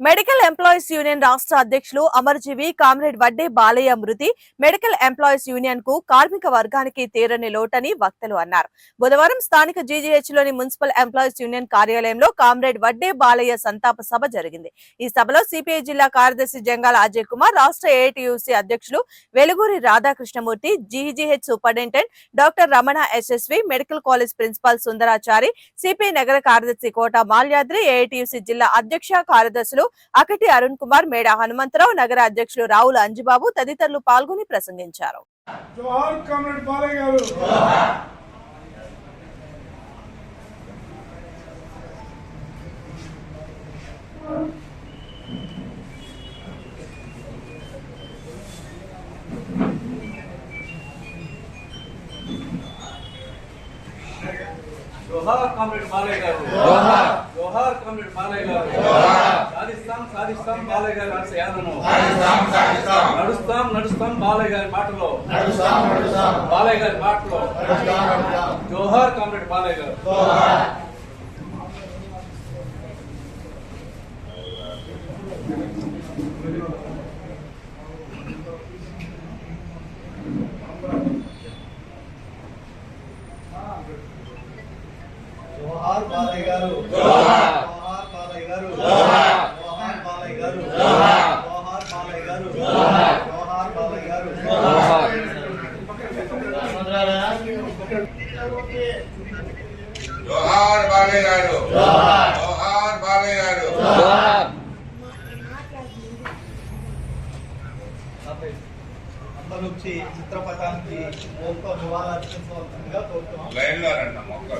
Medical employees union రాష్ట్ర అధ్యక్షులు అమరజీవి comrade Vadde Balayya మృతి మెడికల్ ఎంప్లాయీస్ యూనియన్కు కార్మిక వర్గానికి తీరని లోటని వక్తలు అన్నారు. బుధవారం స్థానిక జీజీహెచ్లోని మున్సిపల్ ఎంప్లాయీస్ యూనియన్ కార్యాలయంలో కామ్రేడ్ వడ్డే బాలయ్య సంతాప సభ జరిగింది. ఈ సభలో సిపిఐ జిల్లా కార్యదర్శి జంగాల అజయ్ కుమార్ రాష్ట్ర ఏఐటియుసి అధ్యక్షులు Veluguri Radhakrishnamurthy GGH superintendent doctor Ramana SSV medical college principal Sundarachari CPI నగర కార్యదర్శి కోట మాల్యాద్రి ఏఐటియుసి జిల్లా అధ్యక్ష కార్యదర్శులు అకటి అరుణ్ కుమార్ మేడ హనుమంతరావు నగర అధ్యక్షులు రావుల అంజుబాబు తదితరులు పాల్గొని ప్రసంగించారు. జోహార్ కామ్రేడ్ గారు. జోహార్. కామ్రేడ్ బాలయ్య గారు. జోహార్. కామ్రేడ్ బాలయ్య గారు జోహార్ సాధిస్తాం సాధిస్తాం. బాలయ్య గారి ఆశయాలను నడుస్తాం నడుస్తాం. బాలయ్య గారి మాటలో. బాలయ్య గారి మాటలో జోహార్ కామ్రేడ్ బాలయ్య గారు. జోహార్. బాలయ్య గారు. జోహార్. బాలయ్య గారు. జోహార్. జోహార్ బాలయ్య గారు. జోహార్. జోహార్ బాలయ్య గారు. జోహార్. జోహార్ బాలయ్య గారు. జోహార్. జోహార్ బాలయ్య గారు. జోహార్. బాలయ్య గారు. అందరూ వచ్చి చిత్రపటానికి ఓంతో నివాళులర్పించవలసిందిగా కోరుతున్నాం. లైన్లో రండి మొక్క